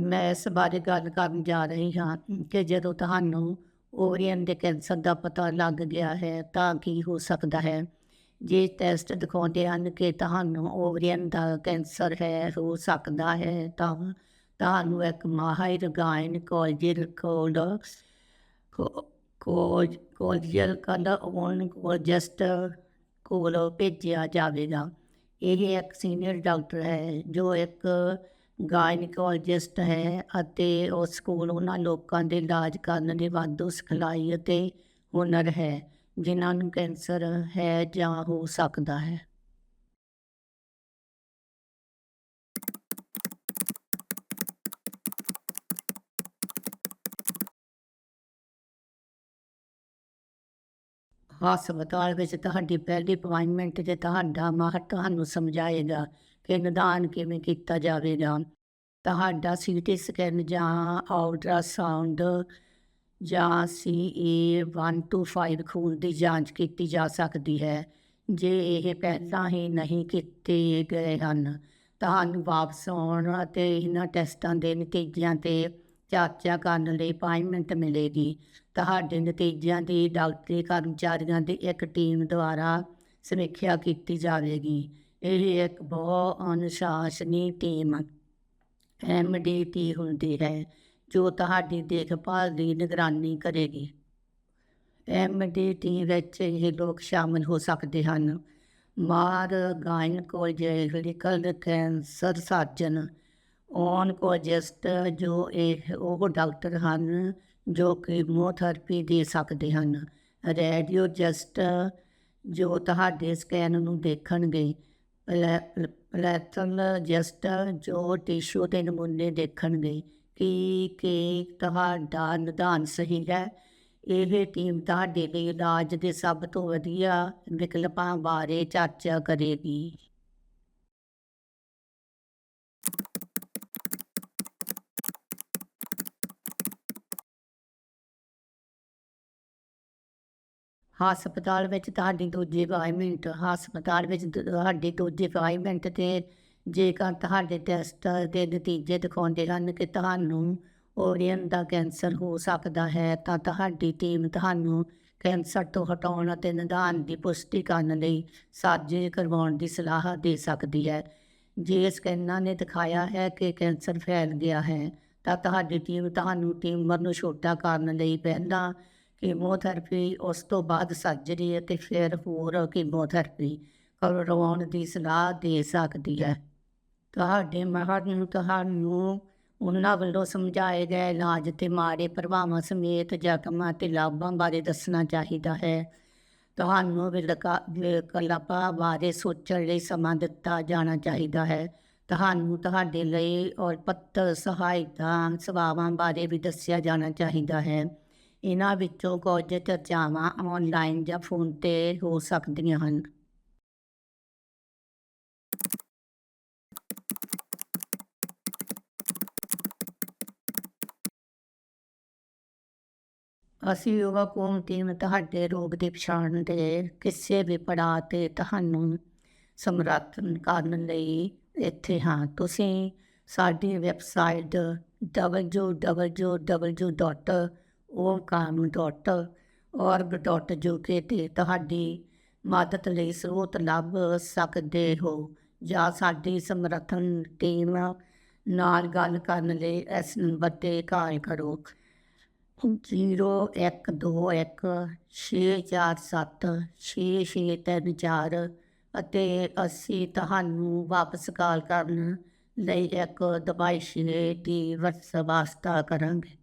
ਮੈਂ ਇਸ ਬਾਰੇ ਗੱਲ ਕਰਨ ਜਾ ਰਹੀ ਹਾਂ ਕਿ ਜਦੋਂ ਤੁਹਾਨੂੰ ਓਵਰੀਅਨ ਦੇ ਕੈਂਸਰ ਦਾ ਪਤਾ ਲੱਗ ਗਿਆ ਹੈ ਤਾਂ ਕੀ ਹੋ ਸਕਦਾ ਹੈ। ਜੇ ਟੈਸਟ ਦਿਖਾਉਂਦੇ ਹਨ ਕਿ ਤੁਹਾਨੂੰ ਓਵਰੀਅਨ ਦਾ ਕੈਂਸਰ ਹੈ, ਹੋ ਸਕਦਾ ਹੈ ਤਾਂ ਤੁਹਾਨੂੰ ਇੱਕ ਮਾਹਿਰ ਗਾਇਨਕੋਲੋਜਿਸਟ ਕੋਲ ਕੋਜ ਕੋਲਜਲ ਕਦਾ ਔਨ ਕੋਲਜਸਟ ਕੋਲ ਭੇਜਿਆ ਜਾਵੇਗਾ। ਇਹ ਇੱਕ ਸੀਨੀਅਰ ਡਾਕਟਰ ਹੈ ਜੋ ਇੱਕ ਗਾਇਨਕੋਲੋਜਿਸਟ ਹੈ ਅਤੇ ਉਸ ਕੋਲ ਉਹਨਾਂ ਲੋਕਾਂ ਦੇ ਇਲਾਜ ਕਰਨ ਦੀ ਵਾਧੂ ਸਿਖਲਾਈ ਅਤੇ ਹੁਨਰ ਹੈ, ਜਿਨ੍ਹਾਂ ਨੂੰ ਕੈਂਸਰ ਹੈ ਜਾਂ ਹੋ ਸਕਦਾ ਹੈ। ਹਸਪਤਾਲ ਵਿੱਚ ਤੁਹਾਡੀ ਪਹਿਲੀ ਅਪਾਇੰਟਮੈਂਟ 'ਤੇ ਤੁਹਾਡਾ ਮਾਹਰ ਤੁਹਾਨੂੰ ਸਮਝਾਏਗਾ ਕਿ ਨਿਦਾਨ ਕਿਵੇਂ ਕੀਤਾ ਜਾਵੇਗਾ? ਤੁਹਾਡਾ ਸੀਟੀ ਸਕੈਨ ਜਾਂ ਅਲਟਰਾਸਾਊਂਡ ਜਾਂ ਸੀਏ 125 ਖੂਨ ਦੀ ਜਾਂਚ ਕੀਤੀ ਜਾ ਸਕਦੀ ਹੈ। ਜੇ ਇਹ ਪਹਿਲਾਂ ਹੀ ਨਹੀਂ ਕੀਤੇ ਗਏ ਹਨ, ਤੁਹਾਨੂੰ ਵਾਪਸ ਆਉਣ ਅਤੇ ਇਹਨਾਂ ਟੈਸਟਾਂ ਦੇ ਨਤੀਜਿਆਂ ਤੇ ਚਰਚਾ ਕਰਨ ਲਈ ਅਪਾਇੰਟਮੈਂਟ ਮਿਲੇਗੀ। ਤੁਹਾਡੇ ਨਤੀਜਿਆਂ ਦੀ ਡਾਕਟਰੀ ਕਰਮਚਾਰੀਆਂ ਦੀ ਇੱਕ ਟੀਮ ਦੁਆਰਾ ਸਮੀਖਿਆ ਕੀਤੀ ਜਾਵੇਗੀ। ਇਹ ਇੱਕ ਬਹੁ ਅਨੁਸ਼ਾਸਨੀ ਟੀਮ ਐਮਡੀਟੀ ਹੁੰਦੀ ਹੈ, ਜੋ ਤੁਹਾਡੀ ਦੇਖਭਾਲ ਦੀ ਨਿਗਰਾਨੀ ਕਰੇਗੀ। ਐਮਡੀਟੀ ਵਿੱਚ ਇਹ ਲੋਕ ਸ਼ਾਮਲ ਹੋ ਸਕਦੇ ਹਨ। ਮਾਰ ਗਾਇਨ ਗਾਇਨਕੋਲੋਜਿਕਲ ਕੈਂਸਰ ਸਰਜਨ, ਔਨਕੋਲੋਜਿਸਟ, ਜੋ ਇਹ ਉਹ ਡਾਕਟਰ ਹਨ, ਜੋ ਕੀਮੋਥੈਰੇਪੀ ਦੇ ਸਕਦੇ ਹਨ। ਰੇਡੀਓਲੋਜਿਸਟ ਜੋ ਤੁਹਾਡੇ ਸਕੈਨ ਨੂੰ ਦੇਖਣਗੇ ਪੈਥੋਲੋਜਿਸਟ ਜੋ ਟਿਸ਼ੂ ਦੇ ਨਮੂਨੇ ਦੇਖਣਗੇ ਕਿ ਕਿ ਤੁਹਾਡਾ ਨਿਦਾਨ ਸਹੀ ਹੈ। ਇਹ ਟੀਮ ਤੁਹਾਡੇ ਲਈ ਇਲਾਜ ਦੇ ਸਭ ਤੋਂ ਵਧੀਆ ਵਿਕਲਪਾਂ ਬਾਰੇ ਚਰਚਾ ਕਰੇਗੀ। ਹਸਪਤਾਲ ਵਿੱਚ ਤੁਹਾਡੀ ਦੂਜੀ ਅਪਾਇੰਟਮੈਂਟ ਹਸਪਤਾਲ ਵਿੱਚ ਤੁਹਾਡੀ ਦੂਜੀ ਅਪਾਇੰਟਮੈਂਟ 'ਤੇ ਜੇਕਰ ਤੁਹਾਡੇ ਟੈਸਟ ਦੇ ਨਤੀਜੇ ਦਿਖਾਉਂਦੇ ਹਨ ਕਿ ਤੁਹਾਨੂੰ ਓਰੀਅਨ ਦਾ ਕੈਂਸਰ ਹੋ ਸਕਦਾ ਹੈ, ਤਾਂ ਤੁਹਾਡੀ ਟੀਮ ਤੁਹਾਨੂੰ ਕੈਂਸਰ ਤੋਂ ਹਟਾਉਣ ਅਤੇ ਨਿਦਾਨ ਦੀ ਪੁਸ਼ਟੀ ਕਰਨ ਲਈ ਸਾਜੇ ਕਰਵਾਉਣ ਦੀ ਸਲਾਹ ਦੇ ਸਕਦੀ ਹੈ। ਜੇ ਸਕੈਨਾਂ ਨੇ ਦਿਖਾਇਆ ਹੈ ਕਿ ਕੈਂਸਰ ਫੈਲ ਗਿਆ ਹੈ, ਤਾਂ ਤੁਹਾਡੀ ਟੀਮ ਤੁਹਾਨੂੰ ਟਿਊਮਰ ਨੂੰ ਛੋਟਾ ਕਰਨ ਲਈ ਪਹਿਲਾਂ ਕੀਮੋਥੈਰੇਪੀ, ਉਸ ਤੋਂ ਬਾਅਦ ਸਰਜਰੀ ਅਤੇ ਫਿਰ ਹੋਰ ਕੀਮੋਥੈਰੇਪੀ ਕਰਵਾਉਣ ਦੀ ਸਲਾਹ ਦੇ ਸਕਦੀ ਹੈ। ਤੁਹਾਡੇ ਮਾਹਰ ਨੂੰ ਤੁਹਾਨੂੰ ਉਹਨਾਂ ਵੱਲੋਂ ਸਮਝਾਏ ਗਏ ਇਲਾਜ ਤੇ ਮਾੜੇ ਪ੍ਰਭਾਵਾਂ ਸਮੇਤ ਜ਼ਖਮਾਂ ਤੇ ਲਾਭਾਂ ਬਾਰੇ ਦੱਸਣਾ ਚਾਹੀਦਾ ਹੈ। ਤੁਹਾਨੂੰ ਵਿਕਲਪਾਂ ਬਾਰੇ ਸੋਚਣ ਲਈ ਸਮਾਂ ਦਿੱਤਾ ਜਾਣਾ ਚਾਹੀਦਾ ਹੈ। ਤੁਹਾਨੂੰ ਤੁਹਾਡੇ ਲਈ ਔਰ ਪੱਤਰ ਸਹਾਇਤਾ ਸੇਵਾਵਾਂ ਬਾਰੇ ਵੀ ਦੱਸਿਆ ਜਾਣਾ ਚਾਹੀਦਾ ਹੈ। ਇਹਨਾਂ ਵਿੱਚੋਂ ਕੁਝ ਚਰਚਾਵਾਂ ਆਨਲਾਈਨ ਜਾਂ ਫੋਨ ਤੇ ਹੋ ਸਕਦੀਆਂ ਹਨ। ਅਸੀਂ ਯੋਗਾ ਕੋਮ ਟੀਮ ਤੁਹਾਡੇ ਰੋਗ ਦੀ ਪਛਾਣ ਦੇ ਕਿਸੇ ਵੀ ਪੜਾਅ ਤੇ ਤੁਹਾਨੂੰ ਸਮਰਥਨ ਕਰਨ ਲਈ ਇੱਥੇ ਹਾਂ। ਤੁਸੀਂ ਸਾਡੀ ਵੈਬਸਾਈਟ www.omkam.org.uk ਤੇ ਤੁਹਾਡੀ ਮਦਦ ਲਈ ਸਰੋਤ ਲੱਭ ਸਕਦੇ ਹੋ। ਜਾਂ ਸਾਡੀ ਸਮਰਥਨ ਟੀਮ ਨਾਲ ਗੱਲ ਕਰਨ ਲਈ ਇਸ ਨੰਬਰ ਤੇ ਕਾਲ ਕਰੋ। ਜ਼ੀਰੋ ਇੱਕ ਦੋ ਇੱਕ ਛੇ ਚਾਰ ਸੱਤ ਛੇ ਛੇ ਤਿੰਨ ਚਾਰ ਅਤੇ ਅਸੀਂ ਤੁਹਾਨੂੰ ਵਾਪਸ ਕਾਲ ਕਰਨ ਲਈ ਇੱਕ ਦਬਾਈ ਦੀ ਵਰਤੋਂ ਵਾਸਤਾ ਕਰਾਂਗੇ।